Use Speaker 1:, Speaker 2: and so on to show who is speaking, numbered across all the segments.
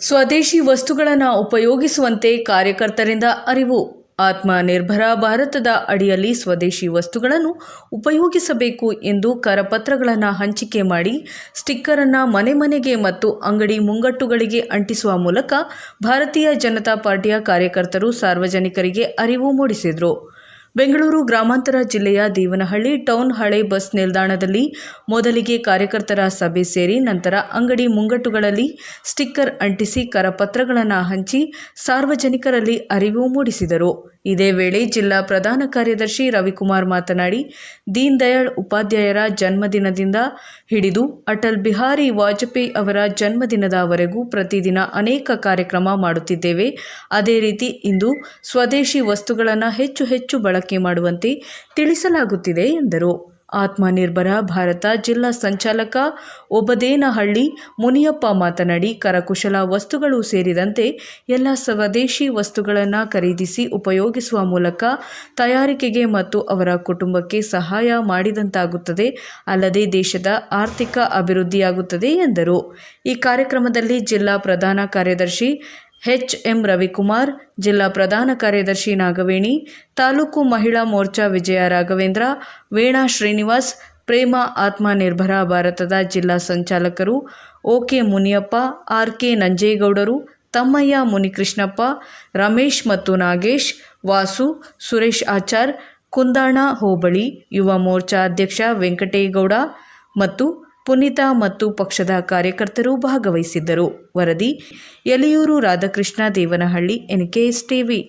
Speaker 1: ಸ್ವದೇಶಿ ವಸ್ತುಗಳನ್ನು ಉಪಯೋಗಿಸುವಂತೆ ಕಾರ್ಯಕರ್ತರಿಂದ ಅರಿವು. ಆತ್ಮನಿರ್ಭರ ಭಾರತದ ಅಡಿಯಲ್ಲಿ ಸ್ವದೇಶಿ ವಸ್ತುಗಳನ್ನು ಉಪಯೋಗಿಸಬೇಕು ಎಂದು ಕರಪತ್ರಗಳನ್ನು ಹಂಚಿಕೆ ಮಾಡಿ, ಸ್ಟಿಕ್ಕರನ್ನು ಮನೆ ಮನೆಗೆ ಮತ್ತು ಅಂಗಡಿ ಮುಂಗಟ್ಟುಗಳಿಗೆ ಅಂಟಿಸುವ ಮೂಲಕ ಭಾರತೀಯ ಜನತಾ ಪಾರ್ಟಿಯ ಕಾರ್ಯಕರ್ತರು ಸಾರ್ವಜನಿಕರಿಗೆ ಅರಿವು ಮೂಡಿಸಿದರು. ಬೆಂಗಳೂರು ಗ್ರಾಮಾಂತರ ಜಿಲ್ಲೆಯ ದೇವನಹಳ್ಳಿ ಟೌನ್ ಹಳೆ ಬಸ್ ನಿಲ್ದಾಣದಲ್ಲಿ ಮೊದಲಿಗೆ ಕಾರ್ಯಕರ್ತರ ಸಭೆ ಸೇರಿ ನಂತರ ಅಂಗಡಿ ಮುಂಗಟ್ಟುಗಳಲ್ಲಿ ಸ್ಟಿಕ್ಕರ್ ಅಂಟಿಸಿ ಕರಪತ್ರಗಳನ್ನು ಹಂಚಿ ಸಾರ್ವಜನಿಕರಲ್ಲಿ ಅರಿವು ಮೂಡಿಸಿದರು. ಇದೇ ವೇಳೆ ಜಿಲ್ಲಾ ಪ್ರಧಾನ ಕಾರ್ಯದರ್ಶಿ ರವಿಕುಮಾರ್ ಮಾತನಾಡಿ, ದೀನ್ ದಯಾಳ್ ಉಪಾಧ್ಯಾಯರ ಜನ್ಮದಿನದಿಂದ ಹಿಡಿದು ಅಟಲ್ ಬಿಹಾರಿ ವಾಜಪೇಯಿ ಅವರ ಜನ್ಮದಿನದವರೆಗೂ ಪ್ರತಿದಿನ ಅನೇಕ ಕಾರ್ಯಕ್ರಮ ಮಾಡುತ್ತಿದ್ದೇವೆ. ಅದೇ ರೀತಿ ಇಂದು ಸ್ವದೇಶಿ ವಸ್ತುಗಳನ್ನು ಹೆಚ್ಚು ಹೆಚ್ಚು ಬಳಕೆ ಮಾಡುವಂತೆ ತಿಳಿಸಲಾಗುತ್ತಿದೆ ಎಂದರು. ಆತ್ಮನಿರ್ಭರ ಭಾರತ ಜಿಲ್ಲಾ ಸಂಚಾಲಕ ಒಬದೇನಹಳ್ಳಿ ಮುನಿಯಪ್ಪ ಮಾತನಾಡಿ, ಕರಕುಶಲ ವಸ್ತುಗಳು ಸೇರಿದಂತೆ ಎಲ್ಲ ಸ್ವದೇಶಿ ವಸ್ತುಗಳನ್ನು ಖರೀದಿಸಿ ಉಪಯೋಗಿಸುವ ಮೂಲಕ ತಯಾರಿಕೆಗೆ ಮತ್ತು ಅವರ ಕುಟುಂಬಕ್ಕೆ ಸಹಾಯ ಮಾಡಿದಂತಾಗುತ್ತದೆ. ಅಲ್ಲದೆ ದೇಶದ ಆರ್ಥಿಕ ಅಭಿವೃದ್ಧಿಯಾಗುತ್ತದೆ ಎಂದರು. ಈ ಕಾರ್ಯಕ್ರಮದಲ್ಲಿ ಜಿಲ್ಲಾ ಪ್ರಧಾನ ಕಾರ್ಯದರ್ಶಿ ಎಚ್ ಎಂ ರವಿಕುಮಾರ್, ಜಿಲ್ಲಾ ಪ್ರಧಾನ ಕಾರ್ಯದರ್ಶಿ ನಾಗವೇಣಿ, ತಾಲೂಕು ಮಹಿಳಾ ಮೋರ್ಚಾ ವಿಜಯ ರಾಘವೇಂದ್ರ, ವೀಣಾ ಶ್ರೀನಿವಾಸ್, ಪ್ರೇಮ ಆತ್ಮನಿರ್ಭರ ಭಾರತದ ಜಿಲ್ಲಾ ಸಂಚಾಲಕರು O K Muniyappa R K ನಂಜೇಗೌಡರು, Thammaiah Munikrishnappa, Ramesh ಮತ್ತು ನಾಗೇಶ್, ವಾಸು, ಸುರೇಶ್ ಆಚಾರ್, ಕುಂದಾಣ ಹೋಬಳಿ, ಯುವ ಮೋರ್ಚಾ ಅಧ್ಯಕ್ಷ ವೆಂಕಟೇಗೌಡ ಮತ್ತು ಪುನೀತ ಮತ್ತು ಪಕ್ಷದ ಕಾರ್ಯಕರ್ತರು ಭಾಗವಹಿಸಿದ್ದರು. ವರದಿ ಎಲಿಯೂರು ರಾಧಾಕೃಷ್ಣ ದೇವನಹಳ್ಳಿ ಎನ್ಕೆಎಸ್ ಟಿವಿ.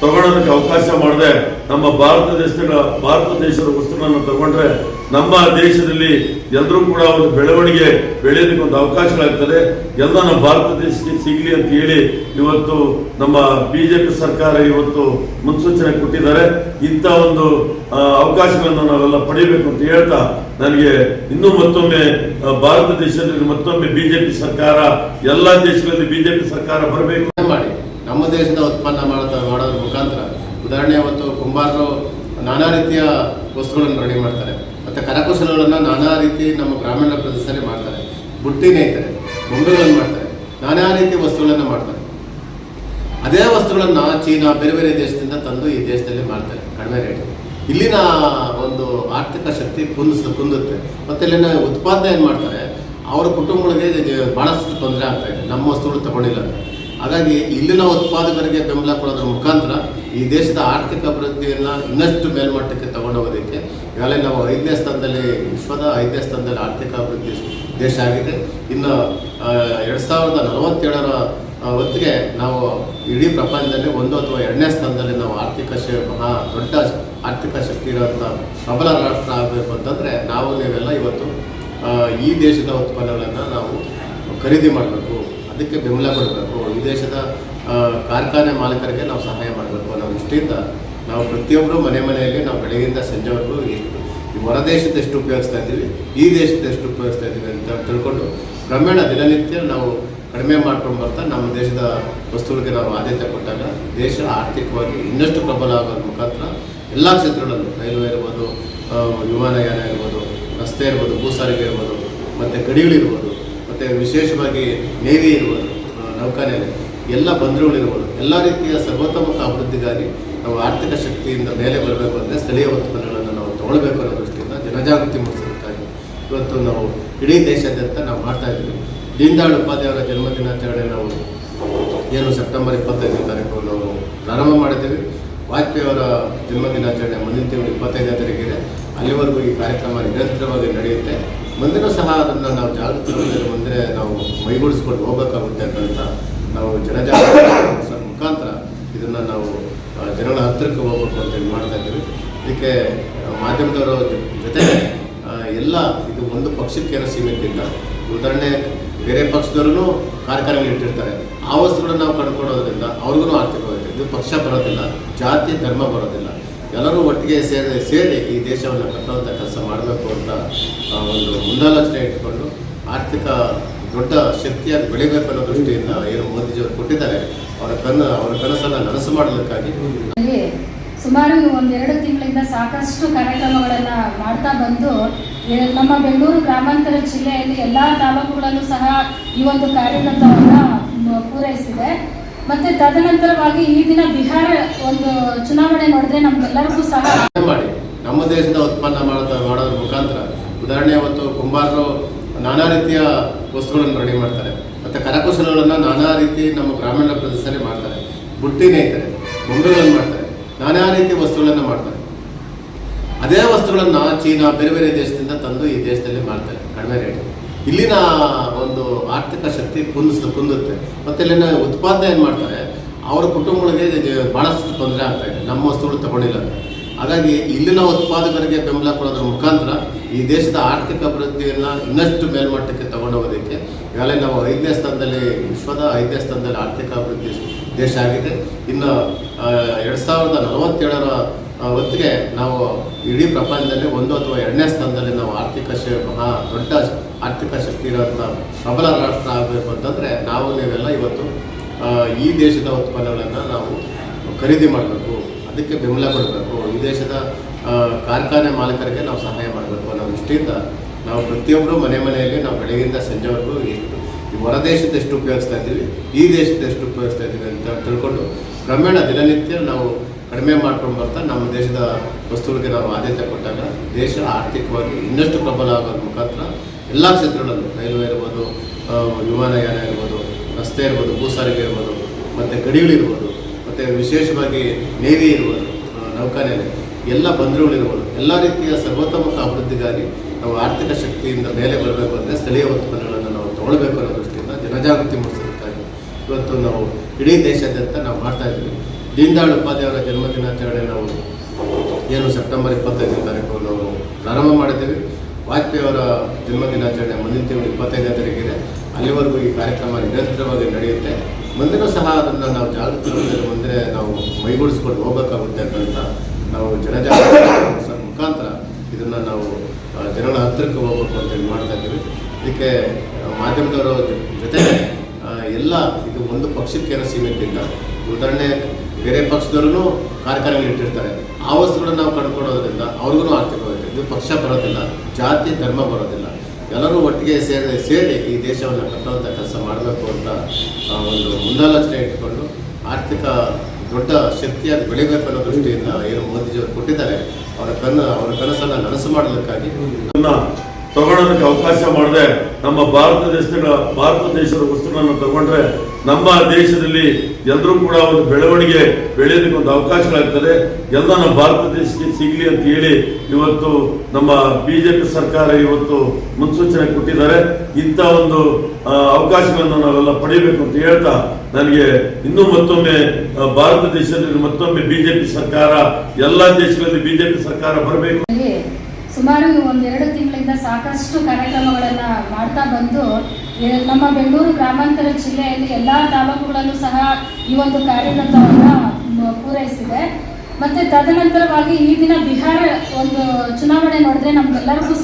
Speaker 2: ತಗೊಳ್ಳೋದಕ್ಕೆ ಅವಕಾಶ ಮಾಡದೆ ನಮ್ಮ ಭಾರತ ದೇಶದ ಭಾರತ ದೇಶದ ವಸ್ತುಗಳನ್ನು ತಗೊಂಡ್ರೆ ನಮ್ಮ ದೇಶದಲ್ಲಿ ಎಲ್ಲರೂ ಕೂಡ ಒಂದು ಬೆಳವಣಿಗೆ ಬೆಳೆಯೋದಕ್ಕೆ ಒಂದು ಅವಕಾಶಗಳಾಗ್ತದೆ. ಎಲ್ಲ ನಮ್ಮ ಭಾರತ ದೇಶಕ್ಕೆ ಸಿಗಲಿ ಅಂತ ಹೇಳಿ ಇವತ್ತು ನಮ್ಮ ಬಿಜೆಪಿ ಸರ್ಕಾರ ಇವತ್ತು ಮುನ್ಸೂಚನೆ ಕೊಟ್ಟಿದ್ದಾರೆ. ಇಂಥ ಒಂದು ಅವಕಾಶಗಳನ್ನು ನಾವೆಲ್ಲ ಪಡೆಯಬೇಕು ಅಂತ ಹೇಳ್ತಾ ನನಗೆ ಇನ್ನೂ ಮತ್ತೊಮ್ಮೆ ಭಾರತ ದೇಶದಲ್ಲಿ ಮತ್ತೊಮ್ಮೆ ಬಿಜೆಪಿ ಸರ್ಕಾರ, ಎಲ್ಲ ದೇಶಗಳಲ್ಲಿ ಬಿಜೆಪಿ ಸರ್ಕಾರ ಬರಬೇಕು.
Speaker 3: ಮಾಡಿ? ನಮ್ಮ ದೇಶದ ಉತ್ಪನ್ನ ಮಾಡೋದು ಮಾಡೋದ್ರ ಮುಖಾಂತರ ಉದಾಹರಣೆ ಅವತ್ತು ಕುಂಬಾರರು ನಾನಾ ರೀತಿಯ ವಸ್ತುಗಳನ್ನು ರೆಡಿ ಮಾಡ್ತಾರೆ. ಮತ್ತು ಕರಕುಶಲಗಳನ್ನು ನಾನಾ ರೀತಿ ನಮ್ಮ ಗ್ರಾಮೀಣ ಪ್ರದೇಶದಲ್ಲಿ ಮಾಡ್ತಾರೆ. ಬುಟ್ಟಿ ನೇಯ್ತಾರೆ, ಬೊಂಬೆಗಳನ್ನು ಮಾಡ್ತಾರೆ, ನಾನಾ ರೀತಿಯ ವಸ್ತುಗಳನ್ನು ಮಾಡ್ತಾರೆ. ಅದೇ ವಸ್ತುಗಳನ್ನು ಚೀನಾ ಬೇರೆ ಬೇರೆ ದೇಶದಿಂದ ತಂದು ಈ ದೇಶದಲ್ಲಿ ಮಾಡ್ತಾರೆ ಕಡಿಮೆ ರೇಟ್ ಇಲ್ಲಿನ ಒಂದು ಆರ್ಥಿಕ ಶಕ್ತಿ ಕುಂದಿಸ್ ಕುಂದುತ್ತೆ. ಮತ್ತೆ ಇಲ್ಲಿನ ಉತ್ಪಾದನೆ ಏನು ಮಾಡ್ತಾರೆ, ಅವರ ಕುಟುಂಬಗಳಿಗೆ ಭಾಳಷ್ಟು ತೊಂದರೆ ಆಗ್ತಾಯಿದೆ ನಮ್ಮ ವಸ್ತುಗಳು ತಗೊಂಡಿಲ್ಲ. ಹಾಗಾಗಿ ಇಲ್ಲಿನ ಉತ್ಪಾದಕರಿಗೆ ಬೆಂಬಲ ಕೊಡೋದ್ರ ಮುಖಾಂತರ ಈ ದೇಶದ ಆರ್ಥಿಕ ಅಭಿವೃದ್ಧಿಯನ್ನು ಇನ್ನಷ್ಟು ಮೇಲ್ಮಟ್ಟಕ್ಕೆ ತಗೊಂಡೋಗೋದಕ್ಕೆ ಈಗಾಗಲೇ ನಾವು ಐದನೇ ಸ್ಥಾನದಲ್ಲಿ, ವಿಶ್ವದ ಐದನೇ ಸ್ಥಾನದಲ್ಲಿ ಆರ್ಥಿಕ ಅಭಿವೃದ್ಧಿ ದೇಶ ಆಗಿದೆ. ಇನ್ನು ಎರಡು ಸಾವಿರದ ನಲವತ್ತೇಳರ ಹೊತ್ತಿಗೆ ನಾವು ಇಡೀ ಪ್ರಪಂಚದಲ್ಲಿ ಒಂದು ಅಥವಾ ಎರಡನೇ ಸ್ಥಾನದಲ್ಲಿ ನಾವು ಆರ್ಥಿಕ ಶೇ ಮಹಾ ದೊಡ್ಡ ಆರ್ಥಿಕ ಶಕ್ತಿ ಇರುವಂಥ ಪ್ರಬಲ ರಾಷ್ಟ್ರ ಆಗಬೇಕು ಅಂತಂದರೆ ನಾವು ನೀವೆಲ್ಲ ಇವತ್ತು ಈ ದೇಶದ ಉತ್ಪನ್ನಗಳನ್ನು ನಾವು ಖರೀದಿ ಮಾಡಬೇಕು. ಅದಕ್ಕೆ ಬೆಂಬಲ ಕೊಡಬೇಕು. ಈ ದೇಶದ ಕಾರ್ಖಾನೆ ಮಾಲೀಕರಿಗೆ ನಾವು ಸಹಾಯ ಮಾಡಬೇಕು ಅನ್ನೋ ದೃಷ್ಟಿಯಿಂದ ನಾವು ಪ್ರತಿಯೊಬ್ಬರು ಮನೆ ಮನೆಯಲ್ಲಿ ನಾವು ಬೆಳಗ್ಗೆಯಿಂದ ಸಂಜೆವರೆಗೂ ಎಷ್ಟು, ಈ ಹೊರ ದೇಶದ ಎಷ್ಟು ಉಪಯೋಗಿಸ್ತಾ ಇದ್ದೀವಿ, ಈ ದೇಶದ ಎಷ್ಟು ಉಪಯೋಗಿಸ್ತಾ ಇದ್ದೀವಿ ಅಂತ ತಿಳ್ಕೊಂಡು ಕ್ರಮೇಣ ದಿನನಿತ್ಯ ನಾವು ಕಡಿಮೆ ಮಾಡ್ಕೊಂಡು ಬರ್ತಾ ನಮ್ಮ ದೇಶದ ವಸ್ತುಗಳಿಗೆ ನಾವು ಆದ್ಯತೆ ಕೊಟ್ಟಾಗ ದೇಶ ಆರ್ಥಿಕವಾಗಿ ಇನ್ನಷ್ಟು ಪ್ರಬಲ ಆಗೋದ್ರ ಮುಖಾಂತರ ಎಲ್ಲ ಕ್ಷೇತ್ರಗಳಲ್ಲೂ, ರೈಲ್ವೆ ಇರ್ಬೋದು ವಿಮಾನಯಾನ ಇರ್ಬೋದು, ರಸ್ತೆ ಇರ್ಬೋದು ಭೂ ಸಾರಿಗೆ ಇರ್ಬೋದು, ಮತ್ತು ಗಡಿಗಳಿರ್ಬೋದು ಮತ್ತು ವಿಶೇಷವಾಗಿ ನೇವಿ ಇರ್ಬೋದು ಆ, ನೌಕಾನೆಲೆ ಎಲ್ಲ ಬಂದರುಗಳಿರ್ಬೋದು. ಎಲ್ಲ ರೀತಿಯ ಸರ್ವತೋಮುಖ ಅಭಿವೃದ್ಧಿಗಾಗಿ ನಾವು ಆರ್ಥಿಕ ಶಕ್ತಿಯಿಂದ ಮೇಲೆ ಬರಬೇಕು ಅಂದರೆ ಸ್ಥಳೀಯ ಉತ್ಪನ್ನಗಳನ್ನು ನಾವು ತಗೊಳ್ಬೇಕು ಅನ್ನೋ ದೃಷ್ಟಿಯಿಂದ ಜನಜಾಗೃತಿ ಮೂಡಿಸೋದಕ್ಕಾಗಿ ಇವತ್ತು ನಾವು ಇಡೀ ದೇಶಾದ್ಯಂತ ನಾವು ಮಾಡ್ತಾ ಇದ್ದೀವಿ. ದೀನದಯಾಳ್ ಉಪಾಧ್ಯಾಯರ ಜನ್ಮದಿನಾಚರಣೆ ನಾವು ಏನು ಸೆಪ್ಟೆಂಬರ್ ಇಪ್ಪತ್ತೈದನೇ ತಾರೀಕು ನಾವು ಪ್ರಾರಂಭ ಮಾಡಿದ್ದೀವಿ. ವಾಜಪೇಯಿ ಅವರ ಜನ್ಮದಿನಾಚರಣೆ ಮುಂದಿನ ತಿಂಗಳು ಇಪ್ಪತ್ತೈದನೇ ತಾರೀಕಿದೆ ಅಲ್ಲಿವರೆಗೂ ಈ ಕಾರ್ಯಕ್ರಮ ನಿರಂತರವಾಗಿ ನಡೆಯುತ್ತೆ. ಮುಂದಿನ ಸಹ ಅದನ್ನು ನಾವು ಜಾಗೃತಿ ಮುಂದೆ ನಾವು ಮೈಗೂಡಿಸ್ಕೊಂಡು ಹೋಗಬೇಕಾಗುತ್ತೆ ಅಂತ ನಾವು ಜನಜಾಗೃತಿ ಮುಖಾಂತರ ಇದನ್ನು ನಾವು ಜನಗಳ ಹತ್ತಿರಕ್ಕೆ ಹೋಗ್ಬೇಕು ಅಂತ ಹೇಳಿ ಮಾಡ್ತಾ ಇದ್ದೀವಿ. ಇದಕ್ಕೆ ಮಾಧ್ಯಮದವರ ಜೊತೆ ಎಲ್ಲ ಇದು ಒಂದು ಪಕ್ಷಕ್ಕೇನೋ ಸೀಮಿತ ಇಲ್ಲ. ಉದಾಹರಣೆ, ಬೇರೆ ಪಕ್ಷದವ್ರು ಕಾರ್ಯಕ್ರಮಗಳು ಇಟ್ಟಿರ್ತಾರೆ. ಆ ವಸ್ತುಗಳನ್ನ ನಾವು ಕಂಡುಕೊಳ್ಳೋದ್ರಿಂದ ಅವ್ರಿಗೂ ಆರ್ಥಿಕವಾಗಿದೆ ಇದು ಪಕ್ಷ ಬರೋದಿಲ್ಲ, ಜಾತಿ, ಧರ್ಮ ಬರೋದಿಲ್ಲ. ಎಲ್ಲರೂ ಒಟ್ಟಿಗೆ ಸೇರಿ ಸೇರಿ ಈ ದೇಶವನ್ನು ಕಟ್ಟುವಂಥ ಕೆಲಸ ಮಾಡಬೇಕು ಅಂತ ಒಂದು ಮುಂದಾಲೋಚನೆ ಇಟ್ಕೊಂಡು ಆರ್ಥಿಕ ದೊಡ್ಡ ಶಕ್ತಿಯಾಗಿ ಬೆಳಿಬೇಕು ಅನ್ನೋ ದೃಷ್ಟಿಯಿಂದ ಏನು ಮೋದಿಜಿಯವರು ಕೊಟ್ಟಿದ್ದಾರೆ. ಅವರ ಕನ್ನ ಅವರ ಕನಸನ್ನು ನನಸು ಮಾಡಲಿಕ್ಕಾಗಿ.
Speaker 4: ಸುಮಾರು ಒಂದೆರಡು ತಿಂಗಳಿಂದ ಸಾಕಷ್ಟು ಕಾರ್ಯಕ್ರಮಗಳನ್ನು ಮಾಡ್ತಾ ಬಂದು ನಮ್ಮ ಬೆಂಗಳೂರು ಗ್ರಾಮಾಂತರ ಜಿಲ್ಲೆಯಲ್ಲಿ ಎಲ್ಲ ತಾಲೂಕುಗಳಲ್ಲೂ ಸಹ ಈ ಒಂದು ಕಾರ್ಯಕ್ರಮವನ್ನು ಪೂರೈಸಿದೆ. ಮತ್ತೆ ತದನಂತರವಾಗಿ ಈ ದಿನ ಬಿಹಾರ ಒಂದು ಚುನಾವಣೆ ನೋಡಿದ್ರೆ ನಮ್ಗೆಲ್ಲರಿಗೂ ಸಹ
Speaker 3: ಮಾಡಿ. ನಮ್ಮ ದೇಶದ ಉತ್ಪನ್ನ ಮಾಡೋದ ಮಾಡೋದ್ರ ಮುಖಾಂತರ ಉದಾಹರಣೆ ಅವತ್ತು ಕುಂಬಾರರು ನಾನಾ ರೀತಿಯ ವಸ್ತುಗಳನ್ನು ರೆಡಿ ಮಾಡ್ತಾರೆ. ಮತ್ತು ಕರಕುಶಲಗಳನ್ನು ನಾನಾ ರೀತಿ ನಮ್ಮ ಗ್ರಾಮೀಣ ಪ್ರದೇಶದಲ್ಲಿ ಮಾಡ್ತಾರೆ. ಬುಟ್ಟಿ ನೇಯ್ತಾರೆ, ಬೊಂಬೆಗಳನ್ನು ಮಾಡ್ತಾರೆ, ನಾನಾ ರೀತಿಯ ವಸ್ತುಗಳನ್ನು ಮಾಡ್ತಾರೆ. ಅದೇ ವಸ್ತುಗಳನ್ನು ಚೀನಾ ಬೇರೆ ಬೇರೆ ದೇಶದಿಂದ ತಂದು ಈ ದೇಶದಲ್ಲಿ ಮಾಡ್ತಾರೆ. ಕಡಿಮೆ ರೇಟ್. ಇಲ್ಲಿನ ಒಂದು ಆರ್ಥಿಕ ಶಕ್ತಿ ಕುಂದಿಸ್ ಕುಂದುತ್ತೆ. ಮತ್ತು ಇಲ್ಲಿನ ಉತ್ಪಾದನೆ ಏನು ಮಾಡ್ತಾರೆ? ಅವರ ಕುಟುಂಬಗಳಿಗೆ ಭಾಳಷ್ಟು ತೊಂದರೆ ಆಗ್ತಾ ಇದೆ. ನಮ್ಮ ವಸ್ತುಗಳು ತಗೊಂಡಿಲ್ಲ. ಹಾಗಾಗಿ ಇಲ್ಲಿನ ಉತ್ಪಾದಕರಿಗೆ ಬೆಂಬಲ ಕೊಡೋದ್ರ ಮುಖಾಂತರ ಈ ದೇಶದ ಆರ್ಥಿಕ ಅಭಿವೃದ್ಧಿಯನ್ನು ಇನ್ನಷ್ಟು ಮೇಲ್ಮಟ್ಟಕ್ಕೆ ತಗೊಂಡೋಗೋದಕ್ಕೆ ಈಗಾಗಲೇ ನಾವು ಐದನೇ ಸ್ಥಾನದಲ್ಲಿ, ವಿಶ್ವದ ಐದನೇ ಸ್ಥಾನದಲ್ಲಿ ಆರ್ಥಿಕ ಅಭಿವೃದ್ಧಿ ದೇಶ ಆಗಿದೆ. ಇನ್ನು ಎರಡು ಸಾವಿರದ ನಲವತ್ತೇಳರ ಹೊತ್ತಿಗೆ ನಾವು ಇಡೀ ಪ್ರಪಂಚದಲ್ಲಿ ಒಂದು ಅಥವಾ ಎರಡನೇ ಸ್ಥಾನದಲ್ಲಿ ನಾವು ಆರ್ಥಿಕ ಶ ಮಹಾ ದೊಡ್ಡ ಆರ್ಥಿಕ ಶಕ್ತಿ ಇರುವಂಥ ಪ್ರಬಲ ರಾಷ್ಟ್ರ ಆಗಬೇಕು ಅಂತಂದರೆ ನಾವು ನೀವೆಲ್ಲ ಇವತ್ತು ಈ ದೇಶದ ಉತ್ಪನ್ನಗಳನ್ನು ನಾವು ಖರೀದಿ ಮಾಡಬೇಕು. ಅದಕ್ಕೆ ಬೆಂಬಲ ಕೊಡಬೇಕು. ಈ ದೇಶದ ಕಾರ್ಖಾನೆ ಮಾಲೀಕರಿಗೆ ನಾವು ಸಹಾಯ ಮಾಡಬೇಕು ಅನ್ನೋ ದೃಷ್ಟಿಯಿಂದ ನಾವು ಪ್ರತಿಯೊಬ್ಬರು ಮನೆ ಮನೆಯಲ್ಲಿ ನಾವು ಬೆಳಗ್ಗೆಯಿಂದ ಸಂಜೆವರೆಗೂ ಎಷ್ಟು ಈ ಹೊರ ದೇಶದ ಎಷ್ಟು ಉಪಯೋಗಿಸ್ತಾ ಇದ್ದೀವಿ, ಈ ದೇಶದ ಎಷ್ಟು ಉಪಯೋಗಿಸ್ತಾ ಇದ್ದೀವಿ ಅಂತ ತಿಳ್ಕೊಂಡು ಕ್ರಮೇಣ ದಿನನಿತ್ಯ ನಾವು ಕಡಿಮೆ ಮಾಡ್ಕೊಂಡು ಬರ್ತಾ ನಮ್ಮ ದೇಶದ ವಸ್ತುಗಳಿಗೆ ನಾವು ಆದ್ಯತೆ ಕೊಟ್ಟಾಗ ದೇಶ ಆರ್ಥಿಕವಾಗಿ ಇನ್ನಷ್ಟು ಪ್ರಬಲ ಆಗೋದ್ರ ಮುಖಾಂತರ ಎಲ್ಲ ಕ್ಷೇತ್ರಗಳಲ್ಲೂ ರೈಲ್ವೆ ಇರ್ಬೋದು ವಿಮಾನಯಾನ ಇರ್ಬೋದು, ರಸ್ತೆ ಇರ್ಬೋದು ಭೂ ಸಾರಿಗೆ ಇರ್ಬೋದು, ಮತ್ತು ಗಡಿಗಳಿರ್ಬೋದು ಮತ್ತು ವಿಶೇಷವಾಗಿ ನೇವಿ ಇರ್ಬೋದು ನೌಕಾನೆಲೆ, ಎಲ್ಲ ಬಂದರುಗಳಿರ್ಬೋದು. ಎಲ್ಲ ರೀತಿಯ ಸರ್ವತೋಮುಖ ಅಭಿವೃದ್ಧಿಗಾಗಿ ನಾವು ಆರ್ಥಿಕ ಶಕ್ತಿಯಿಂದ ಮೇಲೆ ಬರಬೇಕು ಅಂದರೆ ಸ್ಥಳೀಯ ಉತ್ಪನ್ನಗಳನ್ನು ನಾವು ತೊಗೊಳ್ಬೇಕು ಅನ್ನೋ ದೃಷ್ಟಿಯಿಂದ ಜನಜಾಗೃತಿ ಮೂಡಿಸೋದಕ್ಕಾಗಿ ಇವತ್ತು ನಾವು ಇಡೀ ದೇಶಾದ್ಯಂತ ನಾವು ಮಾಡ್ತಾ ಇದ್ದೀವಿ. ದೀನದಯಾಳ್ ಉಪಾಧ್ಯಾಯರ ಜನ್ಮದಿನಾಚರಣೆ ನಾವು ಏನು ಸೆಪ್ಟೆಂಬರ್ ಇಪ್ಪತ್ತೈದನೇ ತಾರೀಕು ನಾವು ಪ್ರಾರಂಭ ಮಾಡಿದ್ದೀವಿ. ವಾಜಪೇಯಿ ಅವರ ಜನ್ಮದಿನಾಚರಣೆ ಮುಂದಿನ ತಿಂಗಳು ಇಪ್ಪತ್ತೈದನೇ ತಾರೀಕಿದೆ ಅಲ್ಲಿವರೆಗೂ ಈ ಕಾರ್ಯಕ್ರಮ ನಿರಂತರವಾಗಿ ನಡೆಯುತ್ತೆ. ಮುಂದಿನ ಸಹ ಅದನ್ನು ನಾವು ಜಾಗೃತಿ ಮುಂದೆ ನಾವು ಮೈಗೂಡಿಸ್ಕೊಂಡು ಹೋಗಬೇಕಾಗುತ್ತೆ ಅಂತ ನಾವು ಜನಜಾಗೃತಿ ಮುಖಾಂತರ ಇದನ್ನು ನಾವು ಜನಗಳ ಹತ್ತಿರಕ್ಕೆ ಹೋಗ್ಬೇಕು ಅಂತೇಳಿ ಮಾಡ್ತಾ ಇದ್ದೀವಿ. ಇದಕ್ಕೆ ಮಾಧ್ಯಮದವರ ಜೊ- ಜೊತೆಗೆ ಎಲ್ಲ ಇದು ಒಂದು ಪಕ್ಷಕ್ಕೇನೋ ಸೀಮಿತ ಇಲ್ಲ. ಉದಾಹರಣೆ, ಬೇರೆ ಪಕ್ಷದವ್ರೂ ಕಾರ್ಯಕ್ರಮಗಳು ಇಟ್ಟಿರ್ತಾರೆ. ಆ ವಸ್ತುಗಳನ್ನು ನಾವು ಕಂಡುಕೊಡೋದ್ರಿಂದ ಅವ್ರಿಗೂ ಆರ್ಥಿಕವಾಗುತ್ತೆ ಇದು ಪಕ್ಷ ಬರೋದಿಲ್ಲ, ಜಾತಿ, ಧರ್ಮ ಬರೋದಿಲ್ಲ. ಎಲ್ಲರೂ ಒಟ್ಟಿಗೆ ಸೇರಿ ಸೇರಿ ಈ ದೇಶವನ್ನು ಕಟ್ಟುವಂಥ ಕೆಲಸ ಮಾಡಬೇಕು ಅಂತ ಒಂದು ಮುಂದಾಲೋಚನೆ ಇಟ್ಟುಕೊಂಡು ಆರ್ಥಿಕ ದೊಡ್ಡ ಶಕ್ತಿಯಾಗಿ ಬೆಳಿಬೇಕು ಅನ್ನೋ ದೃಷ್ಟಿಯಿಂದ ಏನು ಮೋದಿಜಿಯವರು ಕೊಟ್ಟಿದ್ದಾರೆ, ಅವರ ಕನ್ನ ಅವರ ಕನಸನ್ನು ನನಸು ಮಾಡಲಿಕ್ಕಾಗಿ
Speaker 2: ತಗೊಳ್ಳೋದಕ್ಕೆ ಅವಕಾಶ ಮಾಡದೆ ನಮ್ಮ ಭಾರತ ದೇಶದ ಭಾರತ ದೇಶದ ವಸ್ತುಗಳನ್ನು ತಗೊಂಡ್ರೆ ನಮ್ಮ ದೇಶದಲ್ಲಿ ಎಲ್ಲರೂ ಕೂಡ ಒಂದು ಬೆಳವಣಿಗೆ ಬೆಳೆಯೋದಕ್ಕೆ ಒಂದು ಅವಕಾಶಗಳಾಗ್ತದೆ. ಎಲ್ಲ ನಮ್ಮ ಭಾರತ ದೇಶಕ್ಕೆ ಸಿಗಲಿ ಅಂತ ಹೇಳಿ ಇವತ್ತು ನಮ್ಮ ಬಿಜೆಪಿ ಸರ್ಕಾರ ಇವತ್ತು ಮುನ್ಸೂಚನೆ ಕೊಟ್ಟಿದ್ದಾರೆ. ಇಂಥ ಒಂದು ಅವಕಾಶಗಳನ್ನು ನಾವೆಲ್ಲ ಪಡೆಯಬೇಕು ಅಂತ ಹೇಳ್ತಾ ನನಗೆ ಇನ್ನೂ ಮತ್ತೊಮ್ಮೆ ಭಾರತ ದೇಶದಲ್ಲಿ ಮತ್ತೊಮ್ಮೆ ಬಿಜೆಪಿ ಸರ್ಕಾರ, ಎಲ್ಲ ದೇಶಗಳಲ್ಲಿ ಬಿಜೆಪಿ ಸರ್ಕಾರ ಬರಬೇಕು.
Speaker 4: ಸುಮಾರು ಒಂದೆರಡು ತಿಂಗಳಿಂದ ಸಾಕಷ್ಟು ಕಾರ್ಯಕ್ರಮಗಳನ್ನು ಮಾಡ್ತಾ ಬಂದು ನಮ್ಮ ಬೆಂಗಳೂರು ಗ್ರಾಮಾಂತರ ಜಿಲ್ಲೆಯಲ್ಲಿ ಎಲ್ಲ ತಾಲೂಕುಗಳಲ್ಲೂ ಸಹ ಈ ಒಂದು ಕಾರ್ಯತಂತ್ರವನ್ನು ಪೂರೈಸಿದೆ. ಮತ್ತೆ ತದನಂತರವಾಗಿ ಈ ದಿನ ಬಿಹಾರ ಒಂದು ಚುನಾವಣೆ ನೋಡಿದ್ರೆ ನಮ್ಗೆಲ್ಲರಿಗೂ